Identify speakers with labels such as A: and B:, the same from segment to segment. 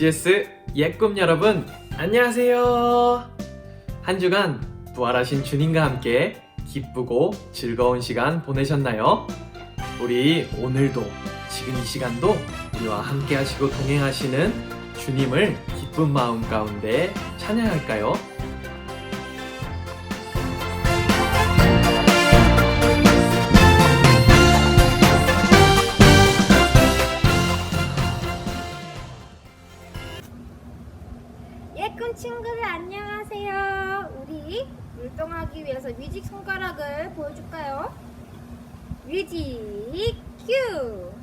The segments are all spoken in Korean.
A: GS 예꿈 여러분 안녕하세요. 한 주간 부활하신 주님과 함께 기쁘고 즐거운 시간 보내셨나요? 우리 오늘도 지금 이 시간도 우리와 함께 하시고 동행하시는 주님을 기쁜 마음 가운데 찬양할까요?
B: 친구들 안녕하세요. 우리 율동하기 위해서 뮤직 손가락을 보여줄까요? 뮤직 큐!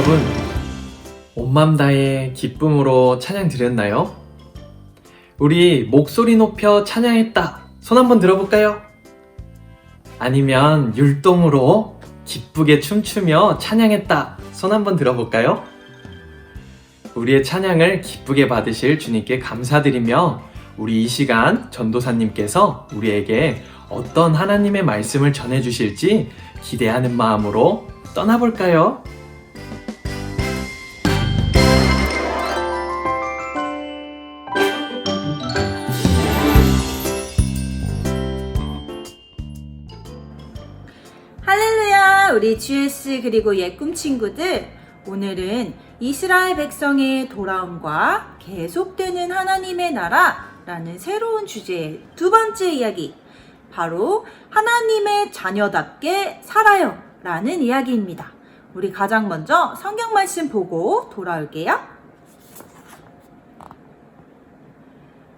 A: 여러분, 온맘 다해 기쁨으로 찬양 드렸나요? 우리 목소리 높여 찬양했다. 손 한번 들어볼까요? 아니면 율동으로 기쁘게 춤추며 찬양했다. 손 한번 들어볼까요? 우리의 찬양을 기쁘게 받으실 주님께 감사드리며 우리 이 시간 전도사님께서 우리에게 어떤 하나님의 말씀을 전해주실지 기대하는 마음으로 떠나볼까요?
C: 우리 GS 그리고 예꿈 친구들. 오늘은 이스라엘 백성의 돌아옴과 계속되는 하나님의 나라라는 새로운 주제의 두 번째 이야기. 바로 하나님의 자녀답게 살아요. 라는 이야기입니다. 우리 가장 먼저 성경 말씀 보고 돌아올게요.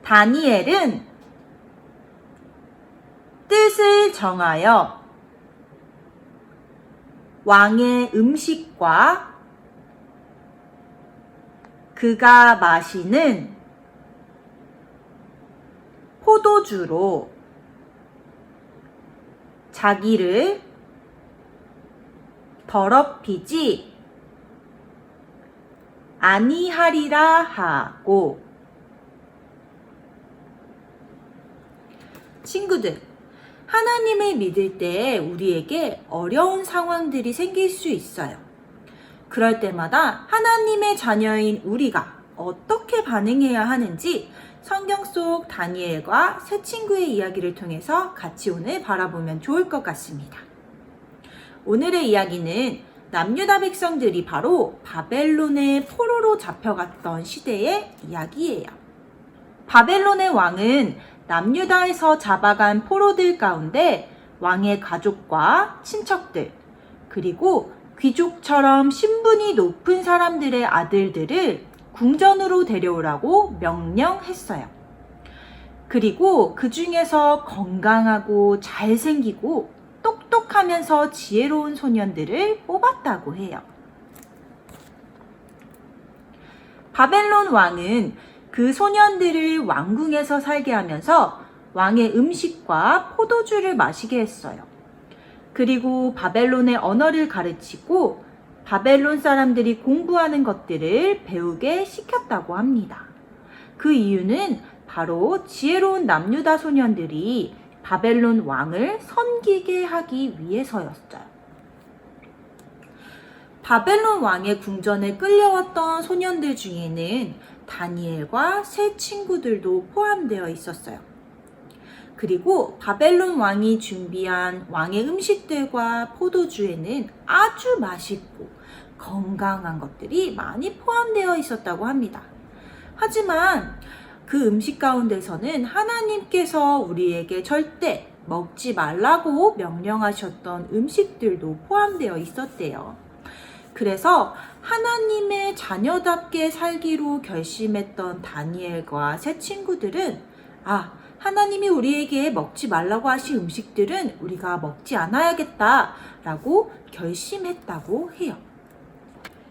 C: 다니엘은 뜻을 정하여 왕의 음식과 그가 마시는 포도주로 자기를 더럽히지 아니하리라 하고. 친구들 하나님을 믿을 때 우리에게 어려운 상황들이 생길 수 있어요. 그럴 때마다 하나님의 자녀인 우리가 어떻게 반응해야 하는지 성경 속 다니엘과 새 친구의 이야기를 통해서 같이 오늘 바라보면 좋을 것 같습니다. 오늘의 이야기는 남유다 백성들이 바로 바벨론의 포로로 잡혀갔던 시대의 이야기예요. 바벨론의 왕은 남유다에서 잡아간 포로들 가운데 왕의 가족과 친척들, 그리고 귀족처럼 신분이 높은 사람들의 아들들을 궁전으로 데려오라고 명령했어요. 그리고 그 중에서 건강하고 잘생기고 똑똑하면서 지혜로운 소년들을 뽑았다고 해요. 바벨론 왕은 그 소년들을 왕궁에서 살게 하면서 왕의 음식과 포도주를 마시게 했어요. 그리고 바벨론의 언어를 가르치고 바벨론 사람들이 공부하는 것들을 배우게 시켰다고 합니다. 그 이유는 바로 지혜로운 남유다 소년들이 바벨론 왕을 섬기게 하기 위해서였어요. 바벨론 왕의 궁전에 끌려왔던 소년들 중에는 다니엘과 세 친구들도 포함되어 있었어요. 그리고 바벨론 왕이 준비한 왕의 음식들과 포도주에는 아주 맛있고 건강한 것들이 많이 포함되어 있었다고 합니다. 하지만 그 음식 가운데서는 하나님께서 우리에게 절대 먹지 말라고 명령하셨던 음식들도 포함되어 있었대요. 그래서 하나님의 자녀답게 살기로 결심했던 다니엘과 새 친구들은 아, 하나님이 우리에게 먹지 말라고 하신 음식들은 우리가 먹지 않아야겠다 라고 결심했다고 해요.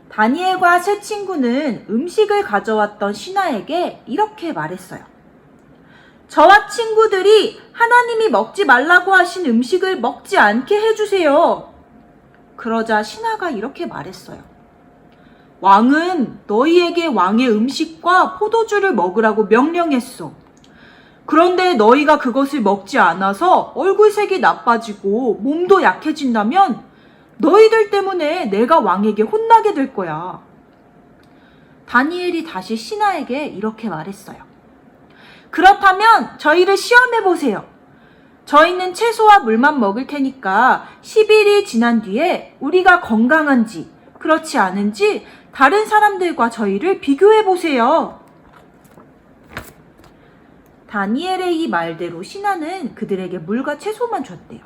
C: 다니엘과 새 친구는 음식을 가져왔던 신하에게 이렇게 말했어요. 저와 친구들이 하나님이 먹지 말라고 하신 음식을 먹지 않게 해주세요. 그러자 신하가 이렇게 말했어요. 왕은 너희에게 왕의 음식과 포도주를 먹으라고 명령했어. 그런데 너희가 그것을 먹지 않아서 얼굴색이 나빠지고 몸도 약해진다면 너희들 때문에 내가 왕에게 혼나게 될 거야. 다니엘이 다시 신하에게 이렇게 말했어요. 그렇다면 저희를 시험해 보세요. 저희는 채소와 물만 먹을 테니까 10일이 지난 뒤에 우리가 건강한지 그렇지 않은지 다른 사람들과 저희를 비교해 보세요. 다니엘의 이 말대로 신하는 그들에게 물과 채소만 줬대요.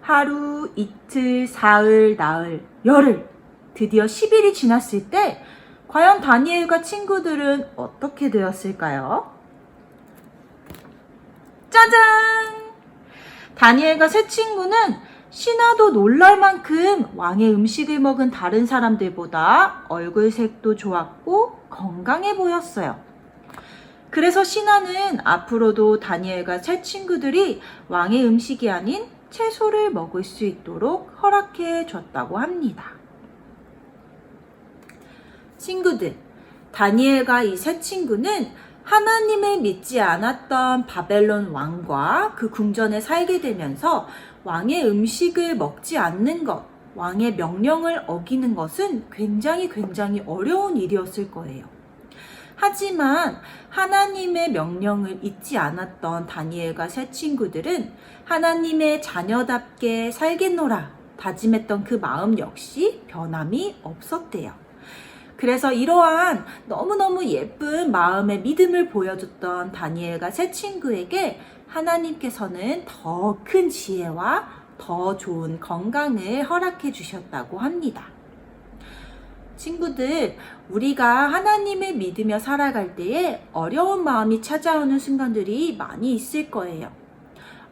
C: 하루, 이틀, 사흘, 나흘, 열흘, 드디어 10일이 지났을 때 과연 다니엘과 친구들은 어떻게 되었을까요? 짜잔! 다니엘과 새 친구는 신하도 놀랄 만큼 왕의 음식을 먹은 다른 사람들보다 얼굴색도 좋았고 건강해 보였어요. 그래서 신하는 앞으로도 다니엘과 새 친구들이 왕의 음식이 아닌 채소를 먹을 수 있도록 허락해 줬다고 합니다. 친구들, 다니엘과 이 새 친구는 하나님을 믿지 않았던 바벨론 왕과 그 궁전에 살게 되면서 왕의 음식을 먹지 않는 것, 왕의 명령을 어기는 것은 굉장히 굉장히 어려운 일이었을 거예요. 하지만 하나님의 명령을 잊지 않았던 다니엘과 새 친구들은 하나님의 자녀답게 살겠노라 다짐했던 그 마음 역시 변함이 없었대요. 그래서 이러한 너무너무 예쁜 마음의 믿음을 보여줬던 다니엘과 새 친구에게 하나님께서는 더 큰 지혜와 더 좋은 건강을 허락해 주셨다고 합니다. 친구들, 우리가 하나님을 믿으며 살아갈 때에 어려운 마음이 찾아오는 순간들이 많이 있을 거예요.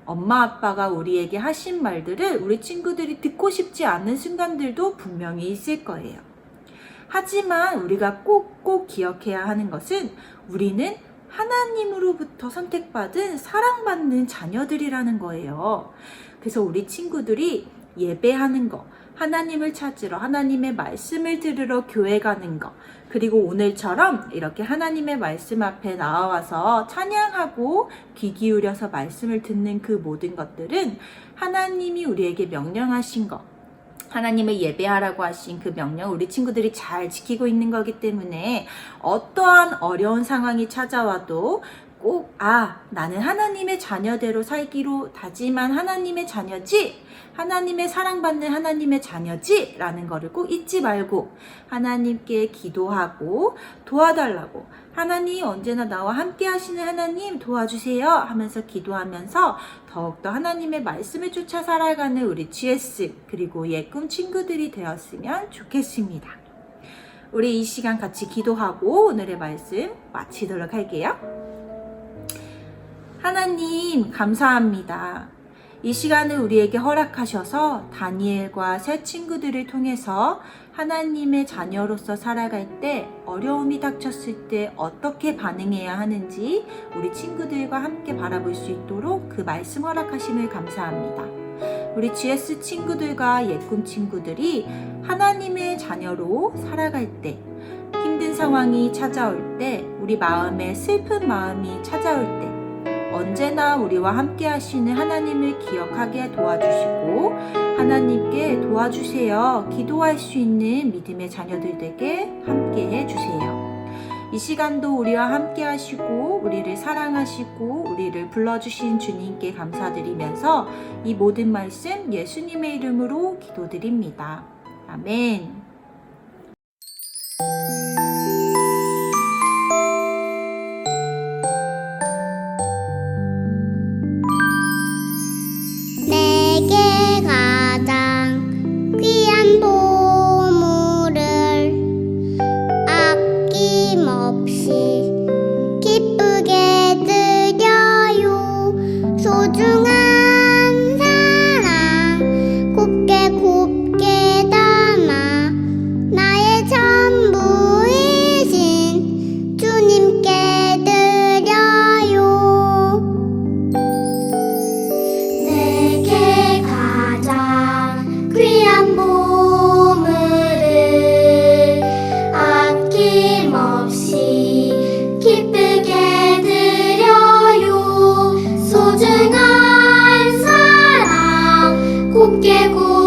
C: 엄마 아빠가 우리에게 하신 말들을 우리 친구들이 듣고 싶지 않은 순간들도 분명히 있을 거예요. 하지만 우리가 꼭꼭 기억해야 하는 것은 우리는 하나님으로부터 선택받은 사랑받는 자녀들이라는 거예요. 그래서 우리 친구들이 예배하는 거, 하나님을 찾으러, 하나님의 말씀을 들으러 교회 가는 거, 그리고 오늘처럼 이렇게 하나님의 말씀 앞에 나와서 찬양하고 귀 기울여서 말씀을 듣는 그 모든 것들은 하나님이 우리에게 명령하신 거, 하나님을 예배하라고 하신 그 명령 우리 친구들이 잘 지키고 있는 거기 때문에 어떠한 어려운 상황이 찾아와도 꼭, 아, 나는 하나님의 자녀대로 살기로 다짐한 하나님의 자녀지? 하나님의 사랑받는 하나님의 자녀지? 라는 거를 꼭 잊지 말고 하나님께 기도하고 도와달라고 하나님 언제나 나와 함께 하시는 하나님 도와주세요 하면서 기도하면서 더욱더 하나님의 말씀을 쫓아 살아가는 우리 GS 그리고 예꿈 친구들이 되었으면 좋겠습니다. 우리 이 시간 같이 기도하고 오늘의 말씀 마치도록 할게요. 하나님, 감사합니다. 이 시간을 우리에게 허락하셔서 다니엘과 새 친구들을 통해서 하나님의 자녀로서 살아갈 때 어려움이 닥쳤을 때 어떻게 반응해야 하는지 우리 친구들과 함께 바라볼 수 있도록 그 말씀 허락하심을 감사합니다. 우리 GS 친구들과 예꿈 친구들이 하나님의 자녀로 살아갈 때 힘든 상황이 찾아올 때 우리 마음에 슬픈 마음이 찾아올 때 언제나 우리와 함께 하시는 하나님을 기억하게 도와주시고 하나님께 도와주세요. 기도할 수 있는 믿음의 자녀들 되게 함께 해 주세요. 이 시간도 우리와 함께 하시고 우리를 사랑하시고 우리를 불러주신 주님께 감사드리면서 이 모든 말씀 예수님의 이름으로 기도드립니다. 아멘.
D: 되고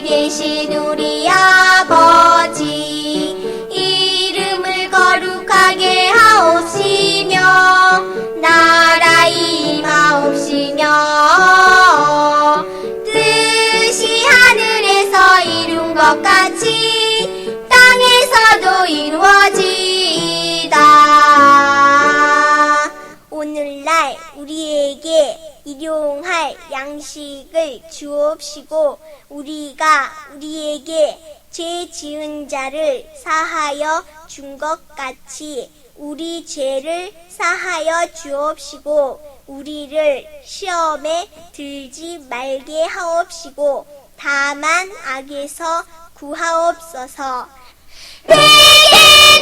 D: 계신 우리 아 일용할 양식을 주옵시고 우리가 우리에게 죄 지은 자를 사하여 준 것 같이 우리 죄를 사하여 주옵시고 우리를 시험에 들지 말게 하옵시고 다만 악에서 구하옵소서.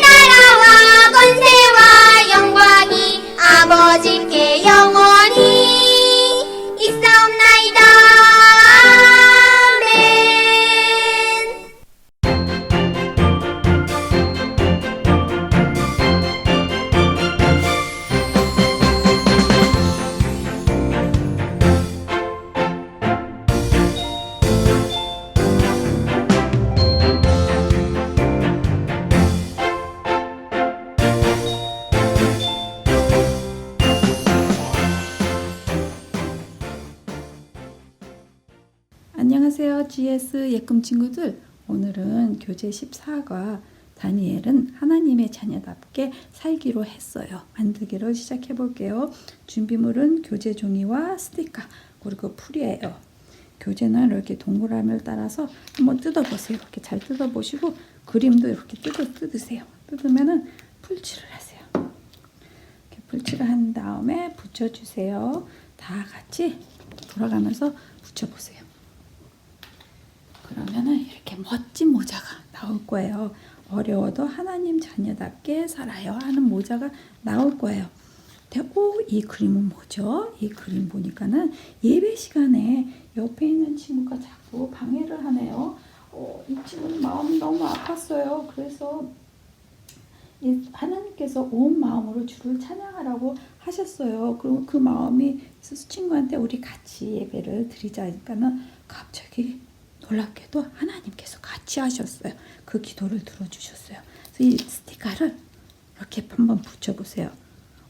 D: 나라와 권세와 영광이 아버지께 영원히
E: GS 예꿈 친구들. 오늘은 교재 14과 다니엘은 하나님의 자녀답게 살기로 했어요. 만들기로 시작해 볼게요. 준비물은 교재 종이와 스티커 그리고 풀이에요. 교재는 이렇게 동그라미를 따라서 한번 뜯어보세요. 이렇게 잘 뜯어보시고 그림도 이렇게 뜯어 뜯으세요. 뜯으면은 풀칠을 하세요. 이렇게 풀칠을 한 다음에 붙여주세요. 다 같이 돌아가면서 붙여보세요. 그러면은 이렇게 멋진 모자가 나올 거예요. 어려워도 하나님 자녀답게 살아요 하는 모자가 나올 거예요. 오, 이 그림은 뭐죠? 이 그림 보니까는 예배 시간에 옆에 있는 친구가 자꾸 방해를 하네요. 어, 이 친구는 마음이 너무 아팠어요. 그래서 이 하나님께서 온 마음으로 주를 찬양하라고 하셨어요. 그리고 그 마음이 있어서 친구한테 우리 같이 예배를 드리자 하니까는 갑자기 놀랍게도 하나님께서 같이 하셨어요. 그 기도를 들어주셨어요. 그래서 이 스티커를 이렇게 한번 붙여보세요.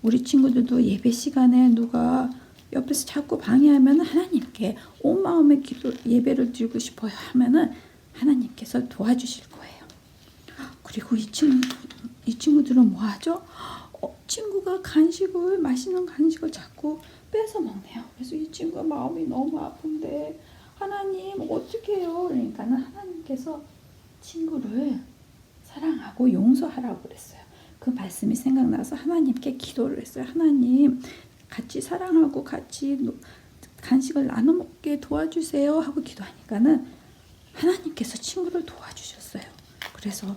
E: 우리 친구들도 예배 시간에 누가 옆에서 자꾸 방해하면 하나님께 온 마음의 기도 예배를 드리고 싶어요 하면은 하나님께서 도와주실 거예요. 그리고 이 친구 이 친구들은 뭐 하죠? 어, 친구가 간식을 맛있는 간식을 자꾸 뺏어 먹네요. 그래서 이 친구가 마음이 너무 아픈데 하나님 어떻게 해요? 그러니까는 하나님께서 친구를 사랑하고 용서하라고 그랬어요. 그 말씀이 생각나서 하나님께 기도를 했어요. 하나님 같이 사랑하고 같이 노- 간식을 나눠 먹게 도와주세요 하고 기도하니까는 하나님께서 친구를 도와주셨어요. 그래서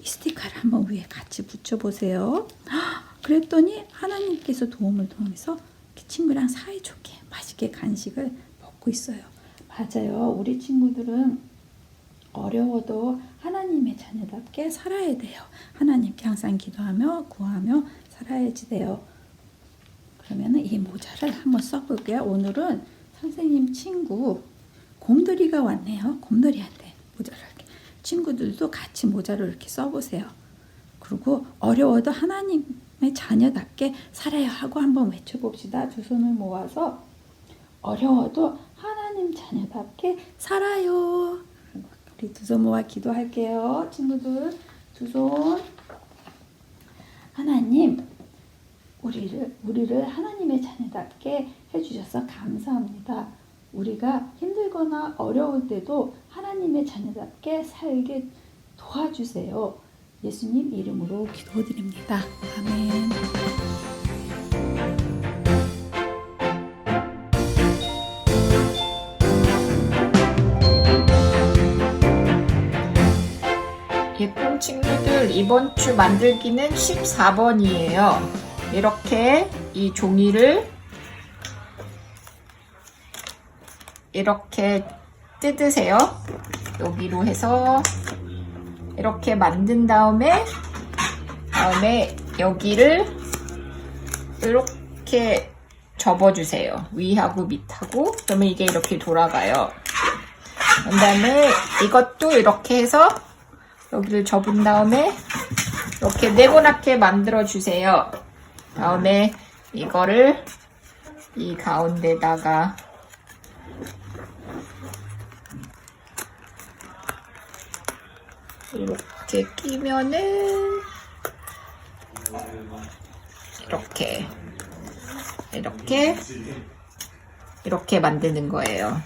E: 이 스티커를 한번 위에 같이 붙여보세요. 그랬더니 하나님께서 도움을 통해서 이렇게 친구랑 사이좋게 맛있게 간식을 먹고 있어요. 맞아요. 우리 친구들은 어려워도 하나님의 자녀답게 살아야 돼요. 하나님께 항상 기도하며 구하며 살아야지 돼요. 그러면은 이 모자를 한번 써볼게요. 오늘은 선생님 친구 곰돌이가 왔네요. 곰돌이한테 모자를 이렇게 친구들도 같이 모자를 이렇게 써보세요. 그리고 어려워도 하나님의 자녀답게 살아야 하고 한번 외쳐봅시다. 두 손을 모아서 어려워도 하나 님 자녀답게 살아요. 우리 두 손 모아 기도할게요. 친구들 두 손. 하나님 우리를 우리를 하나님의 자녀답게 해주셔서 감사합니다. 우리가 힘들거나 어려울 때도 하나님의 자녀답게 살게 도와주세요. 예수님 이름으로 기도드립니다. 아멘.
F: 친구들 이번 주 만들기는 14번이에요. 이렇게 이 종이를 이렇게 뜯으세요. 여기로 해서 이렇게 만든 다음에 다음에 여기를 이렇게 접어주세요. 위하고 밑하고 그러면 이게 이렇게 돌아가요. 그 다음에 이것도 이렇게 해서 여기를 접은 다음에 이렇게 네모나게 만들어 주세요. 다음에 이거를 이 가운데다가 이렇게 끼면은 이렇게 이렇게 이렇게 만드는 거예요.